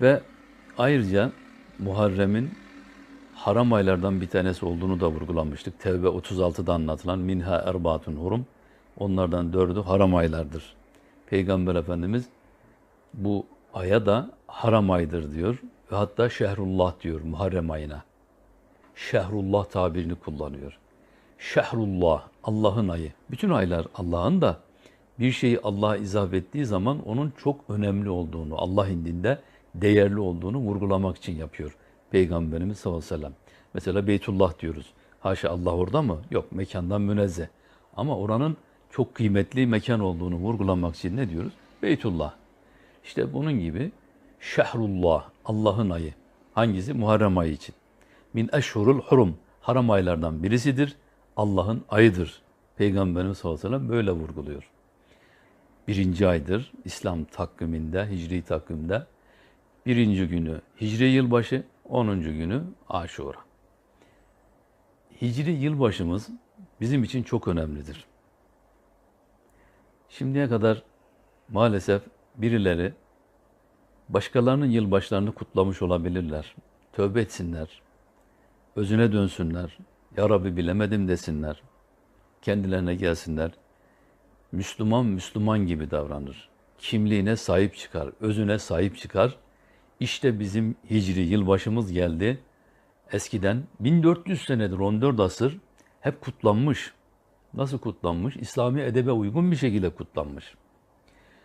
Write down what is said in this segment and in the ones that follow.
Ve ayrıca Muharrem'in haram aylardan bir tanesi olduğunu da vurgulamıştık. Tevbe 36'da anlatılan minha erbatun hurum. Onlardan dördü haram aylardır. Peygamber Efendimiz bu aya da haram aydır diyor. Ve hatta şehrullah diyor Muharrem ayına. Şehrullah tabirini kullanıyor. Şehrullah, Allah'ın ayı. Bütün aylar Allah'ın da bir şeyi Allah'a izaf ettiği zaman onun çok önemli olduğunu, Allah indinde değerli olduğunu vurgulamak için yapıyor Peygamberimiz sallallahu aleyhi ve sellem. Mesela Beytullah diyoruz. Haşa Allah orada mı? Yok, mekandan münezzeh. Ama oranın çok kıymetli mekan olduğunu vurgulamak için ne diyoruz? Beytullah. İşte bunun gibi Şehrullah, Allah'ın ayı. Hangisi? Muharrem ayı için. Min eşhurul hurum. Haram aylardan birisidir. Allah'ın ayıdır. Peygamberimiz sallallahu aleyhi ve sellem böyle vurguluyor. Birinci aydır İslam takviminde, hicri takvimde. Birinci günü hicri yılbaşı, onuncu günü aşura. Hicri yılbaşımız bizim için çok önemlidir. Şimdiye kadar maalesef birileri başkalarının yılbaşlarını kutlamış olabilirler. Tövbe etsinler. Özüne dönsünler. Ya Rabbi bilemedim desinler. Kendilerine gelsinler. Müslüman Müslüman gibi davranır. Kimliğine sahip çıkar, özüne sahip çıkar. İşte bizim hicri yılbaşımız geldi. Eskiden 1400 senedir 14 asır hep kutlanmış. Nasıl kutlanmış? İslami edebe uygun bir şekilde kutlanmış.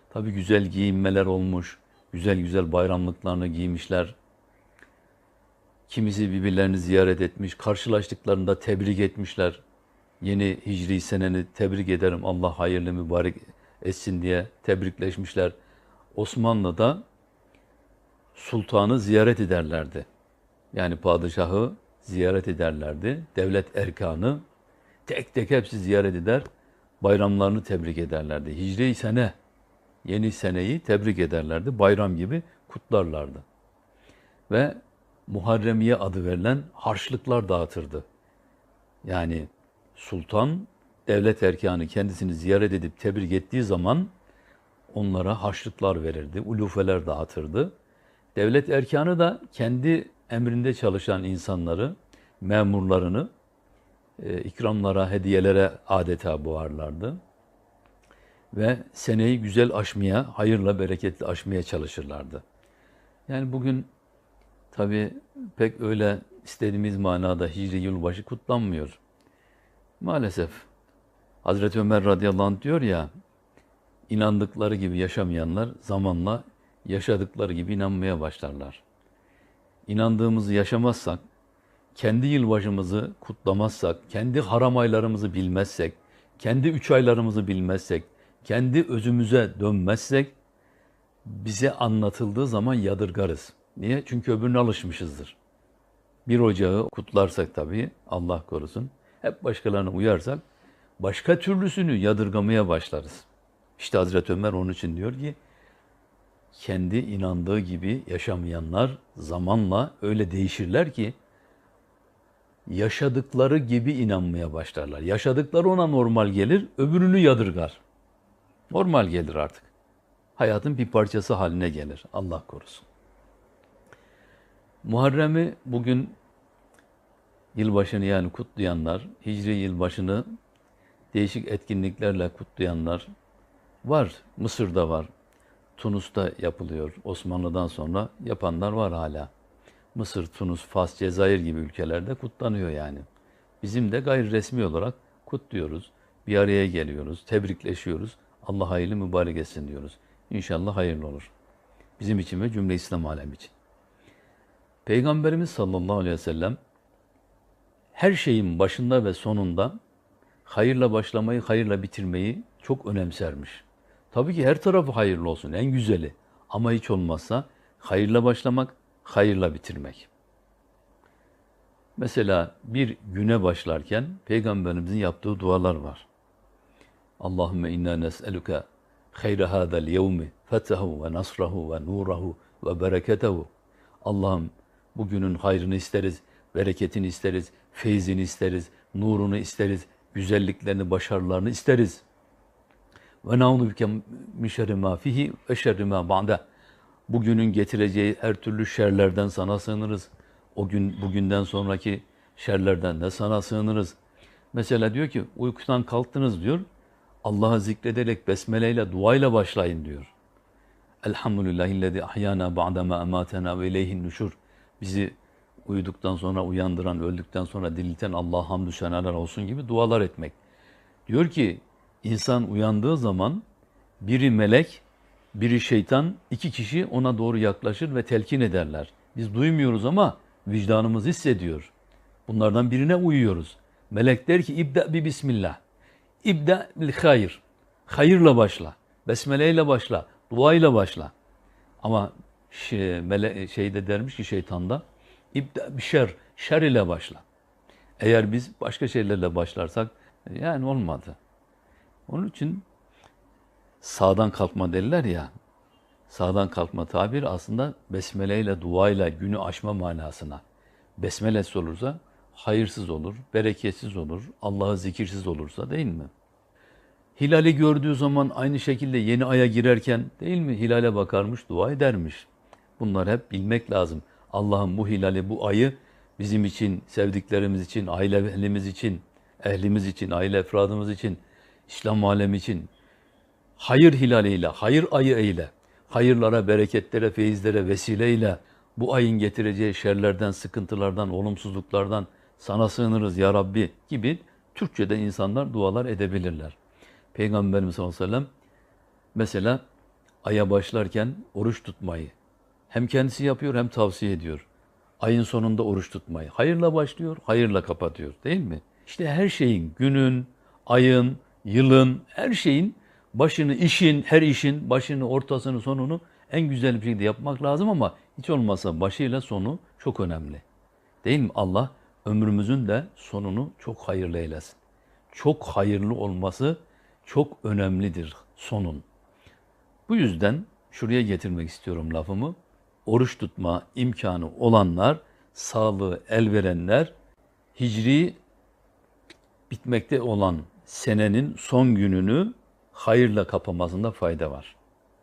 Tabi güzel giyinmeler olmuş, güzel güzel bayramlıklarını giymişler. Kimisi birbirlerini ziyaret etmiş, karşılaştıklarında tebrik etmişler. Yeni hicri seneni tebrik ederim, Allah hayırlı mübarek etsin diye tebrikleşmişler. Osmanlı'da sultanı ziyaret ederlerdi. Yani padişahı ziyaret ederlerdi. Devlet erkanı tek tek hepsi ziyaret eder, bayramlarını tebrik ederlerdi. Hicri sene, yeni seneyi tebrik ederlerdi, bayram gibi kutlarlardı. Ve Muharremiye adı verilen harçlıklar dağıtırdı. Yani sultan, devlet erkanı kendisini ziyaret edip tebrik ettiği zaman onlara harçlıklar verirdi, ulufeler dağıtırdı. Devlet erkanı da kendi emrinde çalışan insanları, memurlarını e, ikramlara, hediyelere adeta boğarlardı. Ve seneyi güzel aşmaya, hayırla, bereketli aşmaya çalışırlardı. Yani bugün tabi pek öyle istediğimiz manada Hicri yılbaşı kutlanmıyor. Maalesef Hazreti Ömer radıyallahu anh diyor ya, inandıkları gibi yaşamayanlar zamanla yaşadıkları gibi inanmaya başlarlar. İnandığımızı yaşamazsak, kendi yılbaşımızı kutlamazsak, kendi haram aylarımızı bilmezsek, kendi üç aylarımızı bilmezsek, kendi özümüze dönmezsek, bize anlatıldığı zaman yadırgarız. Niye? Çünkü öbürüne alışmışızdır. Bir ocağı kutlarsak tabii, Allah korusun, hep başkalarına uyarsak, başka türlüsünü yadırgamaya başlarız. İşte Hazreti Ömer onun için diyor ki, kendi inandığı gibi yaşamayanlar zamanla öyle değişirler ki, yaşadıkları gibi inanmaya başlarlar. Yaşadıkları ona normal gelir, öbürünü yadırgar. Normal gelir artık. Hayatın bir parçası haline gelir. Allah korusun. Muharrem'i bugün yılbaşını yani kutlayanlar, Hicri yılbaşını değişik etkinliklerle kutlayanlar var. Mısır'da var. Tunus'ta yapılıyor. Osmanlı'dan sonra yapanlar var hala. Mısır, Tunus, Fas, Cezayir gibi ülkelerde kutlanıyor yani. Bizim de gayri resmi olarak kutluyoruz. Bir araya geliyoruz, tebrikleşiyoruz. Allah hayırlı mübarek etsin diyoruz. İnşallah hayırlı olur. Bizim için ve cümle İslam alemi için. Peygamberimiz sallallahu aleyhi ve sellem her şeyin başında ve sonunda hayırla başlamayı, hayırla bitirmeyi çok önemsermiş. Tabii ki her tarafı hayırlı olsun, en güzeli. Ama hiç olmazsa hayırla başlamak, hayırla bitirmek. Mesela bir güne başlarken Peygamberimizin yaptığı dualar var. Allahümme inna nes'eluke hayre hadel yevmi fetehu ve nasrahu ve nurahu ve bereketehu. Allah'ım bugünün hayrını isteriz, bereketini isteriz, feyzini isteriz, nurunu isteriz, güzelliklerini, başarılarını isteriz. Ve na'udhu bike min şerri ma fihi ve şerri ma ba'de. Bugünün getireceği her türlü şerlerden sana sığınırız. O gün bugünden sonraki şerlerden de sana sığınırız. Mesela diyor ki uykudan kalktınız diyor. Allah'ı zikrederek besmeleyle duayla başlayın diyor. Elhamdülillahillezî ahyana ba'dema ematena ve ileyhin nüşur. Bizi uyuduktan sonra uyandıran, öldükten sonra dirilten Allah'a hamdü senalar olsun gibi dualar etmek. Diyor ki insan uyandığı zaman biri melek, biri şeytan, iki kişi ona doğru yaklaşır ve telkin ederler. Biz duymuyoruz ama vicdanımız hissediyor. Bunlardan birine uyuyoruz. Melek der ki ibda bi bismillah. İbda bil hayır. Hayırla başla. Besmeleyle başla. Duayla başla. Ama şey, mele, şeyde dermiş ki şeytanda ibda bir şer. Şer ile başla. Eğer biz başka şeylerle başlarsak yani olmadı. Onun için sağdan kalkma derler ya. Sağdan kalkma tabir aslında besmeleyle, duayla günü aşma manasına. Besmelesiz olursa hayırsız olur, bereketsiz olur, Allah'ı zikirsiz olursa değil mi? Hilali gördüğü zaman aynı şekilde yeni aya girerken değil mi? Hilale bakarmış, dua edermiş. Bunlar hep bilmek lazım. Allah'ın bu hilali, bu ayı bizim için, sevdiklerimiz için, aile ehlimiz için, ehlimiz için, aile efradımız için, İslam alemi için hayır hilaliyle, hayır ayı eyle, hayırlara, bereketlere, feyizlere vesileyle bu ayın getireceği şerlerden, sıkıntılardan, olumsuzluklardan sana sığınırız ya Rabbi gibi Türkçe'de insanlar dualar edebilirler. Peygamberimiz sallallahu aleyhi ve sellem mesela aya başlarken oruç tutmayı hem kendisi yapıyor hem tavsiye ediyor. Ayın sonunda oruç tutmayı. Hayırla başlıyor, hayırla kapatıyor değil mi? İşte her şeyin, günün, ayın, yılın, her şeyin başını, işin, her işin başını, ortasını, sonunu en güzel bir şekilde yapmak lazım ama hiç olmazsa başıyla sonu çok önemli. Değil mi? Allah ömrümüzün de sonunu çok hayırlı eylesin. Çok hayırlı olması çok önemlidir sonun. Bu yüzden şuraya getirmek istiyorum lafımı. Oruç tutma imkanı olanlar, sağlığı el verenler, hicri bitmekte olan senenin son gününü hayırla kapamasında fayda var.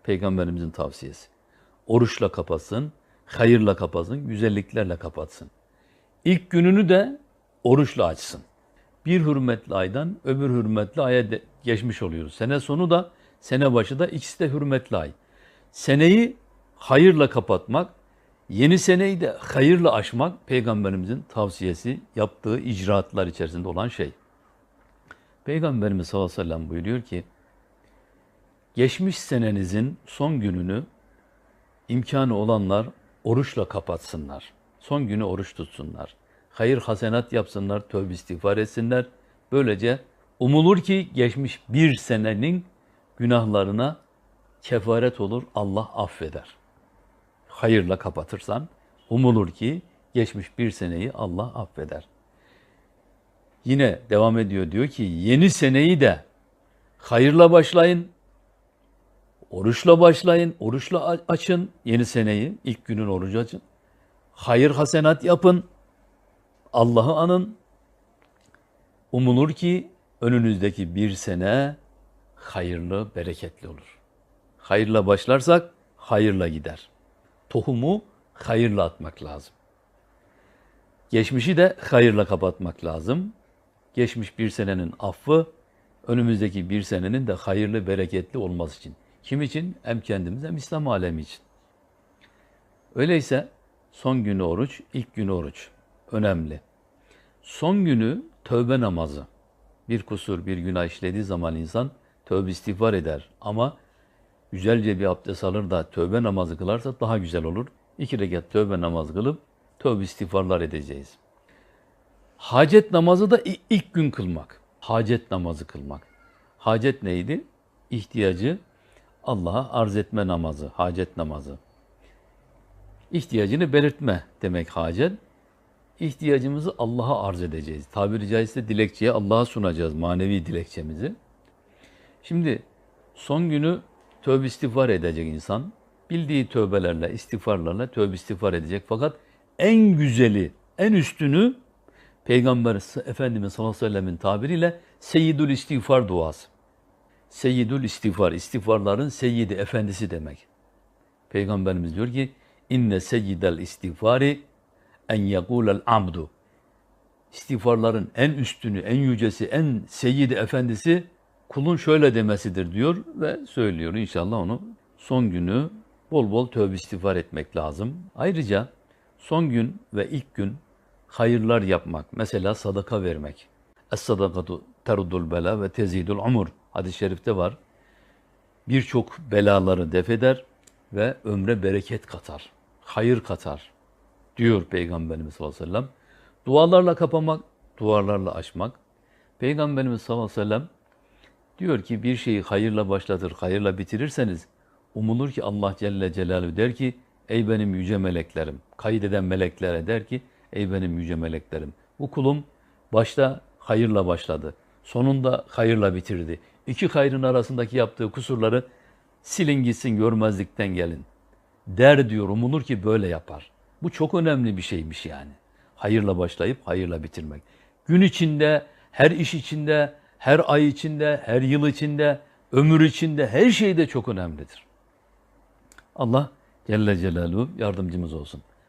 Peygamberimizin tavsiyesi. Oruçla kapatsın, hayırla kapatsın, güzelliklerle kapatsın. İlk gününü de oruçla açsın. Bir hürmetli aydan öbür hürmetli aya geçmiş oluyoruz. Sene sonu da sene başı da ikisi de hürmetli ay. Seneyi hayırla kapatmak, yeni seneyi de hayırla aşmak peygamberimizin tavsiyesi, yaptığı icraatlar içerisinde olan şey. Peygamberimiz sallallahu aleyhi ve sellem buyuruyor ki, geçmiş senenizin son gününü imkanı olanlar oruçla kapatsınlar. Son günü oruç tutsunlar. Hayır hasenat yapsınlar, tövbe istiğfar etsinler. Böylece umulur ki geçmiş bir senenin günahlarına kefaret olur, Allah affeder. Hayırla kapatırsan umulur ki geçmiş bir seneyi Allah affeder. Yine devam ediyor diyor ki yeni seneyi de hayırla başlayın, oruçla başlayın, oruçla açın yeni seneyi, ilk günün orucu açın. Hayır hasenat yapın, Allah'ı anın. Umulur ki önünüzdeki bir sene hayırlı, bereketli olur. Hayırla başlarsak hayırla gider. Tohumu hayırla atmak lazım. Geçmişi de hayırla kapatmak lazım. Geçmiş bir senenin affı, önümüzdeki bir senenin de hayırlı, bereketli olması için. Kim için? Hem kendimiz hem İslam alemi için. Öyleyse son günü oruç, ilk günü oruç önemli. Son günü tövbe namazı. Bir kusur, bir günah işlediği zaman insan tövbe istiğfar eder. Ama güzelce bir abdest alır da tövbe namazı kılarsa daha güzel olur. İki rekat tövbe namazı kılıp tövbe istiğfarlar edeceğiz. Hacet namazı da ilk gün kılmak. Hacet namazı kılmak. Hacet neydi? İhtiyacı Allah'a arz etme namazı, hacet namazı. İhtiyacını belirtme demek hacet ihtiyacımızı Allah'a arz edeceğiz. Tabiri caizse dilekçeye Allah'a sunacağız manevi dilekçemizi. Şimdi son günü tövbe istiğfar edecek insan. Bildiği tövbelerle, istiğfarlarla tövbe istiğfar edecek. Fakat en güzeli, en üstünü Peygamber Efendimiz sallallahu aleyhi ve sellemin tabiriyle Seyyidül İstiğfar duası. Seyyidül İstiğfar, istiğfarların seyyidi, efendisi demek. Peygamberimiz diyor ki inne seyyidel istiğfari en yekulel amdu. İstiğfarların en üstünü, en yücesi, en seyyidi efendisi kulun şöyle demesidir diyor ve söylüyor. İnşallah onu son günü bol bol tövbe istiğfar etmek lazım. Ayrıca son gün ve ilk gün hayırlar yapmak, mesela sadaka vermek. Es-sadakatu terudul bela ve tezidul umur. Hadis-i şerifte var. Birçok belaları def eder ve ömre bereket katar, hayır katar diyor Peygamberimiz sallallahu aleyhi ve sellem. Dualarla kapamak, dualarla açmak. Peygamberimiz sallallahu aleyhi ve sellem diyor ki bir şeyi hayırla başlatır, hayırla bitirirseniz umulur ki Allah Celle Celaluhu der ki ey benim yüce meleklerim, kaydeden meleklere der ki ey benim yüce meleklerim. Bu kulum başta hayırla başladı, sonunda hayırla bitirdi. İki hayrın arasındaki yaptığı kusurları silin gitsin görmezlikten gelin. Der diyor, umulur ki böyle yapar. Bu çok önemli bir şeymiş yani. Hayırla başlayıp hayırla bitirmek. Gün içinde, her iş içinde, her ay içinde, her yıl içinde, ömür içinde her şeyde çok önemlidir. Allah Celle Celaluhu yardımcımız olsun.